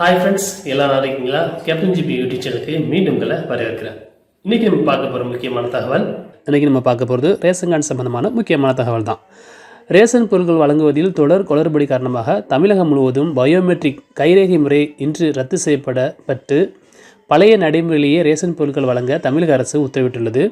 Hi friends எல்லாம் நல்லா இருக்கீங்களா? கேப்டன் ஜிபி யூடியூப் சேனலுக்கு மீண்டும் உங்களை வரவேற்கிறேன். இன்றைக்கி நம்ம பார்க்க போகிற முக்கியமான தகவல்? இன்றைக்கி நம்ம பார்க்க போகிறது ரேஷன் கார்டு சம்பந்தமான முக்கியமான தகவல் தான். ரேஷன் பொருட்கள் வழங்குவதில் தொடர் குளறுபடி காரணமாக தமிழகம் முழுவதும் பயோமெட்ரிக் கைரேகை முறை இன்று ரத்து செய்யப்படப்பட்டு பழைய நடைமுறையிலேயே ரேஷன் பொருட்கள் வழங்க தமிழக அரசு உத்தரவிட்டுள்ளது.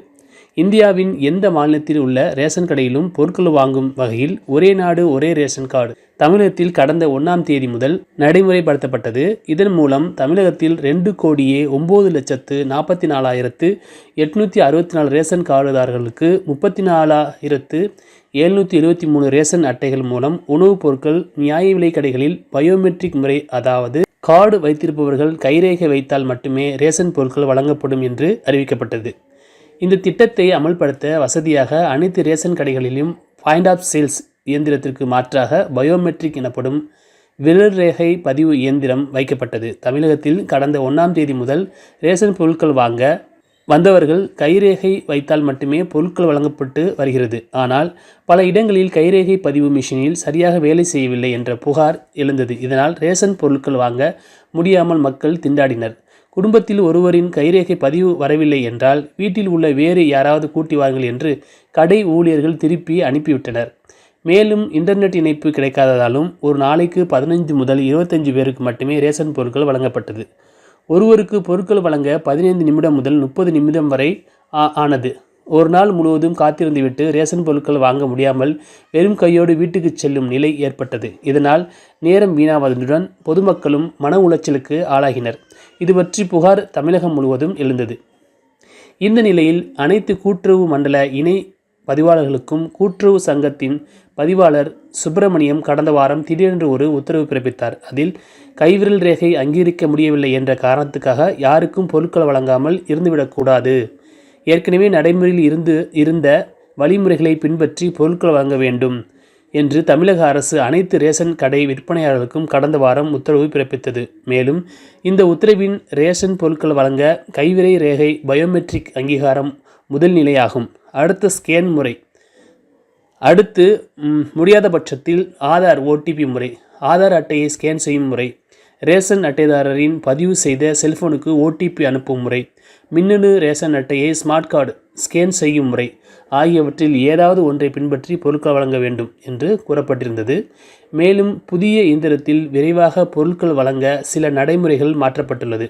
இந்தியாவின் எந்த மாநிலத்தில் உள்ள ரேஷன் கடையிலும் பொருட்கள் வாங்கும் வகையில் ஒரே நாடு ஒரே ரேஷன் கார்டு. தமிழகத்தில் கடந்த ஒன்றாம் தேதி முதல் நடைமுறைப்படுத்தப்பட்டது. இதன் மூலம் தமிழகத்தில் ரெண்டு கோடியே ஒம்பது லட்சத்து நாற்பத்தி நாலாயிரத்து எட்நூற்றி அறுபத்தி நாலு ரேஷன் கார்டுதாரர்களுக்கு முப்பத்தி நாலாயிரத்து எழுநூற்றி எழுபத்தி மூணு ரேஷன் அட்டைகள் மூலம் உணவுப் பொருட்கள் நியாய விலை கடைகளில் பயோமெட்ரிக் முறை அதாவது கார்டு வைத்திருப்பவர்கள் கைரேகை வைத்தால் மட்டுமே ரேஷன் பொருட்கள் வழங்கப்படும் என்று அறிவிக்கப்பட்டது. இந்த திட்டத்தை அமல்படுத்த வசதியாக அனைத்து ரேஷன் கடைகளிலும் பாயிண்ட் ஆஃப் சேல்ஸ் இயந்திரத்திற்கு மாற்றாக பயோமெட்ரிக் எனப்படும் விரல் ரேகை பதிவு இயந்திரம் வைக்கப்பட்டது. தமிழகத்தில் கடந்த ஒன்றாம் தேதி முதல் ரேஷன் பொருட்கள் வாங்க வந்தவர்கள் கைரேகை வைத்தால் மட்டுமே பொருட்கள் வழங்கப்பட்டு வருகிறது. ஆனால் பல இடங்களில் கைரேகை பதிவு மிஷினில் சரியாக வேலை செய்யவில்லை என்ற புகார் எழுந்தது. இதனால் ரேஷன் பொருட்கள் வாங்க முடியாமல் மக்கள் திண்டாடினர். குடும்பத்தில் ஒருவரின் கைரேகை பதிவு வரவில்லை என்றால் வீட்டில் உள்ள வேறு யாராவது கூட்டி வாருங்கள் என்று கடை ஊழியர்கள் திருப்பி அனுப்பிவிட்டனர். மேலும் இன்டர்நெட் இணைப்பு கிடைக்காததாலும் ஒரு நாளைக்கு பதினைந்து முதல் இருபத்தஞ்சு பேருக்கு மட்டுமே ரேஷன் பொருட்கள் வழங்கப்பட்டது. ஒருவருக்கு பொருட்கள் வழங்க பதினைந்து நிமிடம் முதல் முப்பது நிமிடம் வரை ஆ- ஆனது. ஒரு நாள் முழுவதும் காத்திருந்துவிட்டு ரேஷன் பொருட்கள் வாங்க முடியாமல் வெறும் கையோடு வீட்டுக்கு செல்லும் நிலை ஏற்பட்டது. இதனால் நேரம் வீணாவதுடன் பொதுமக்களும் மன உளைச்சலுக்கு ஆளாகினர். இது பற்றி புகார் தமிழகம் முழுவதும் எழுந்தது. இந்த நிலையில் அனைத்து கூட்டுறவு மண்டல இணை பதிவாளர்களுக்கும் கூட்டுறவு சங்கத்தின் பதிவாளர் சுப்பிரமணியம் கடந்த வாரம் திடீரென்று ஒரு உத்தரவு பிறப்பித்தார். அதில் கைவிரல் ரேகை அங்கீகரிக்க முடியவில்லை என்ற காரணத்துக்காக யாருக்கும் பொருட்கள் வழங்காமல் இருந்துவிடக்கூடாது ஏற்கனவே நடைமுறையில் இருந்து இருந்த வழிமுறைகளை பின்பற்றி பொருட்கள் வழங்க வேண்டும் என்று தமிழக அரசு அனைத்து ரேஷன் கடை விற்பனையாளர்களுக்கும் கடந்த வாரம் உத்தரவு பிறப்பித்தது. மேலும் இந்த உத்தரவின் ரேஷன் பொருட்கள் வழங்க கைவிரை ரேகை பயோமெட்ரிக் அங்கீகாரம் முதல் நிலையாகும். அடுத்த ஸ்கேன் முறை. அடுத்து முடியாத பட்சத்தில் ஆதார் ஓடிபி முறை. ஆதார் அட்டையை ஸ்கேன் செய்யும் முறை. ரேஷன் அட்டைதாரரின் பதிவு செய்த செல்போனுக்கு ஓடிபி அனுப்பும் முறை. மின்னணு ரேஷன் அட்டையை ஸ்மார்ட் கார்டு ஸ்கேன் செய்யும் முறை ஆகியவற்றில் ஏதாவது ஒன்றை பின்பற்றி பொருட்கள் வழங்க வேண்டும் என்று கூறப்பட்டிருந்தது. மேலும் புதிய இயந்திரத்தில் விரைவாக பொருட்கள் வழங்க சில நடைமுறைகள் மாற்றப்பட்டுள்ளது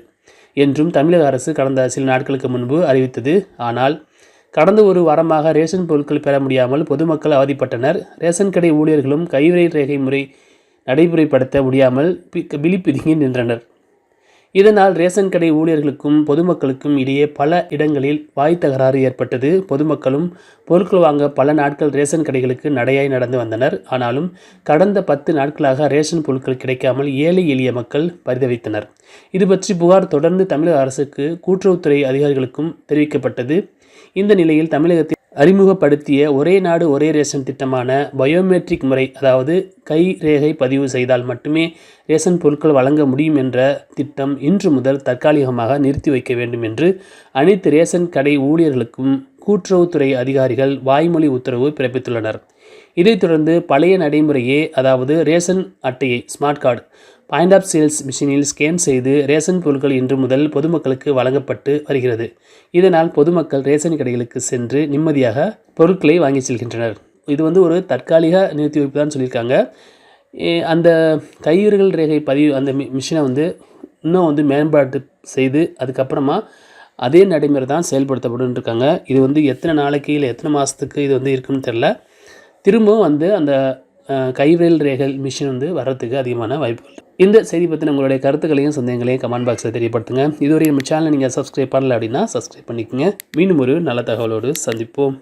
என்றும் தமிழக அரசு கடந்த சில நாட்களுக்கு முன்பு அறிவித்தது. ஆனால் கடந்த ஒரு வாரமாக ரேஷன் பொருட்கள் பெற முடியாமல் பொதுமக்கள் அவதிப்பட்டனர். ரேஷன் கடை ஊழியர்களும் கைவிரை ரேகை முறை நடைமுறைப்படுத்த முடியாமல் பி- விழிப்பிதுங்கி நின்றனர். இதனால் ரேஷன் கடை ஊழியர்களுக்கும் பொதுமக்களுக்கும் இடையே பல இடங்களில் வாய் தகராறு ஏற்பட்டது. பொதுமக்களும் பொருட்கள் வாங்க பல நாட்கள் ரேஷன் கடைகளுக்கு நடையாய் நடந்து வந்தனர். ஆனாலும் கடந்த பத்து நாட்களாக ரேஷன் பொருட்கள் கிடைக்காமல் ஏழை எளிய மக்கள் பரிதவித்தனர். இது பற்றி புகார் தொடர்ந்து தமிழக அரசுக்கு கூட்டுறவுத்துறை அதிகாரிகளுக்கும் தெரிவிக்கப்பட்டது. இந்த நிலையில் தமிழகத்தில் அறிமுகப்படுத்திய ஒரே நாடு ஒரே ரேஷன் திட்டமான பயோமெட்ரிக் முறை அதாவது கை ரேகை பதிவு செய்தால் மட்டுமே ரேஷன் பொருட்கள் வழங்க முடியும் என்ற திட்டம் இன்று முதல் தற்காலிகமாக நிறுத்தி வைக்க வேண்டும் என்று அனைத்து ரேஷன் கடை ஊழியர்களுக்கும் கூட்டுறவுத்துறை அதிகாரிகள் வாய்மொழி உத்தரவு பிறப்பித்துள்ளனர். இதைத் தொடர்ந்து பழைய நடைமுறையே அதாவது ரேஷன் அட்டையை smart card point of sales மிஷினில் ஸ்கேன் செய்து ரேஷன் பொருட்கள் இன்று முதல் பொதுமக்களுக்கு வழங்கப்பட்டு வருகிறது. இதனால் பொதுமக்கள் ரேஷன் கடைகளுக்கு சென்று நிம்மதியாக பொருட்களை வாங்கி செல்கின்றனர். இது வந்து ஒரு தற்காலிக நிறுத்தி வைப்பு தான் சொல்லியிருக்காங்க. அந்த கையுறுகள் ரேகை பதிவு அந்த மி மிஷினை வந்து இன்னும் வந்து மேம்பாடு செய்து அதுக்கப்புறமா அதே நடைமுறை தான் செயல்படுத்தப்படும் இருக்காங்க. இது வந்து எத்தனை நாளைக்கு இல்லை எத்தனை மாதத்துக்கு இது வந்து இருக்குன்னு தெரில திரும்பவும் வந்து அந்த கைவிரல் ரேகை மிஷின் வந்து வர்றதுக்கு அதிகமான வாய்ப்புகள். இந்த செய்தி பற்றின உங்களுடைய கருத்துக்களையும் சந்தேகங்களையும் கமெண்ட் பாக்ஸில் தெரியப்படுத்துங்க. இதுவரை நம்ம சேனலை நீங்கள் சப்ஸ்கிரைப் பண்ணல அப்படின்னா சப்ஸ்கிரைப் பண்ணிக்கோங்க. மீண்டும் ஒரு நல்ல தகவலோடு சந்திப்போம்.